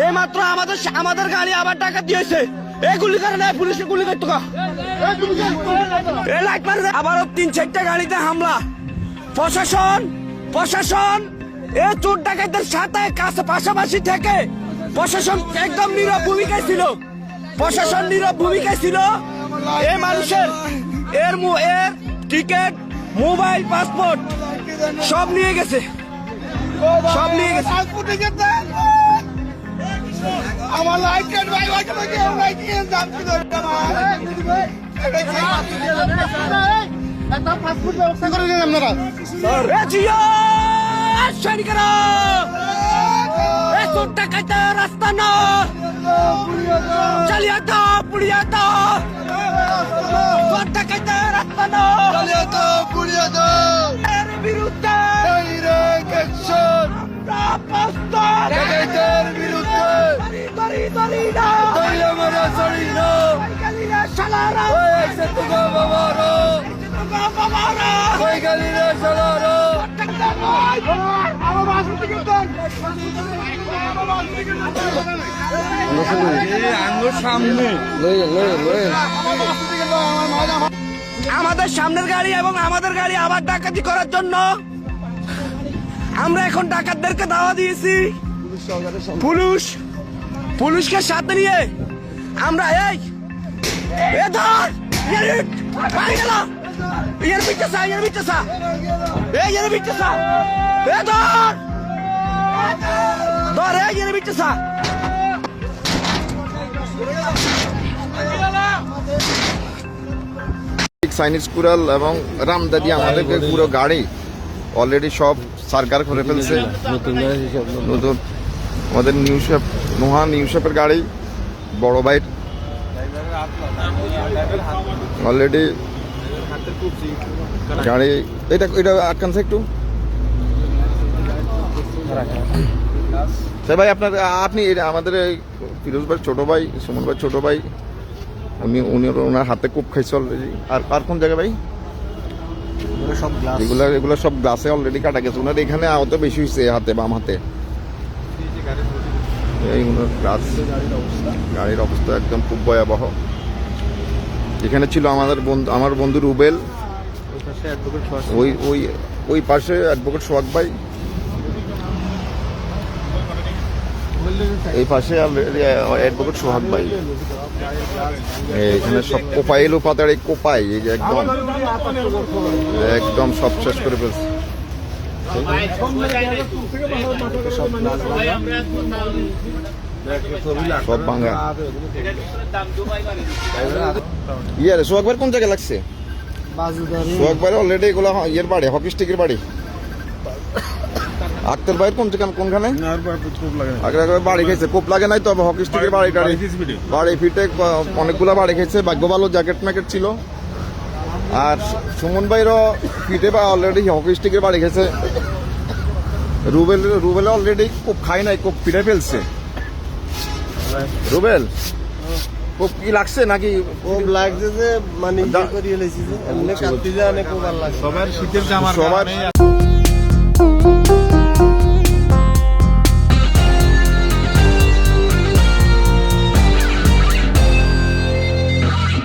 এই আমাদের আমাদের গাড়ি আবার টাকা দিয়েছে। গুলি করে আবারও তিন গাড়িতে হামলা। প্রশাসন প্রশাসন পাশাপাশি থেকে প্রশাসন একদম ছিল। প্রশাসন ছিল। মানুষের, এর এর টিকিট, মোবাইল, পাসপোর্ট সব নিয়ে গেছে। সব নিয়ে গেছে। আমার লাইটের ভাই ভাই তোমাকে লাইট নিয়ে যাচ্ছিল একটা পাসপোর্ট ব্যবস্থা করে দিন আপনারা এ জিও সৈনিকেরা এ চোর ডাকাইতে রাস্তা না চালিয়ে দাও পুড়িয়ে দাও চোর ডাকাইতে রাস্তা না চালিয়ে দাও পুড়িয়ে দাও এর বিরুদ্ধে আমাদের সামনের গাড়ি এবং আমাদের গাড়ি আবার ডাকাতি করার জন্য আমরা এখন ডাকাতদেরকে দাওয়া দিয়েছি। পুলিশ পুলিশকে সাথে নিয়ে আমরা এই এ ধর! ইয়ার বাইরে গেল! ইয়ার বিচ্ছে সা ইয়ার বিচ্ছে সা এ ইয়ার বিচ্ছে সা এ ধর! ধর এ ইয়ার বিচ্ছে সা চাইনিজ কুড়াল এবং রামদাদি আমাদেরকে পুরো গাড়ি অলরেডি সব সরকার করে ফেলছে। নতুন আমাদের নিউ শেপ নোহা নিউ শেপের গাড়ি বড় বাইক অলরেডি গাড়ি এটা এটা আটকানছে একটু। সে ভাই আপনার আপনি আমাদের এই ফিরোজ ভাই ছোট ভাই সুমন ভাই ছোট ভাই উনি উনি ওনার হাতে খুব খাইছে অলরেডি আর আর কোন জায়গায় ভাই? এগুলা এগুলা সব গ্লাসে অলরেডি কাটা গেছে। ওনার এখানে আহত বেশি হয়েছে হাতে বাম হাতে। এই ওনার গ্লাস গাড়ির অবস্থা একদম খুব ভয়াবহ। এখানে ছিল আমাদের বন্ধু, আমার বন্ধু রুবেল। ওই ওই ওই পাশে অ্যাডভোকেট সোহাগ ভাই। এই পাশে অ্যাডভোকেট সোহাগ ভাই। এখানে সব কোপাই এলো পাতার এই কোপাই, এই যে একদম। একদম সব শেষ করে ফেলছে। সব ভাঙা। ইয়ে রে সোহাগ ভাই কোন জায়গায় লাগছে? সোহাগ ভাই অলরেডি এগুলো ইয়ের বাড়ি হকি স্টিকের বাড়ি। আক্তার ভাইয়ের কোন জায়গা কোনখানে? বাড়ি খেয়েছে কোপ লাগে নাই তো হকি স্টিকের বাড়ি টাড়ি। বাড়ি ফিটে অনেকগুলা বাড়ি খেয়েছে ভাগ্য ভালো জ্যাকেট ম্যাকেট ছিল। আর সুমন ভাইরও ফিটে বা অলরেডি হকি স্টিকের বাড়ি খেয়েছে। রুবেল রুবেল অলরেডি কোপ খাই নাই কোপ পিড়ে ফেলছে। রুবেল কোপ কি লাগছে নাকি? কোপ লাগছে যে মানে দা- করিয়ে যে এমনি কাটতে যায় অনেক খুব লাগছে সবার শীতের জামার সবার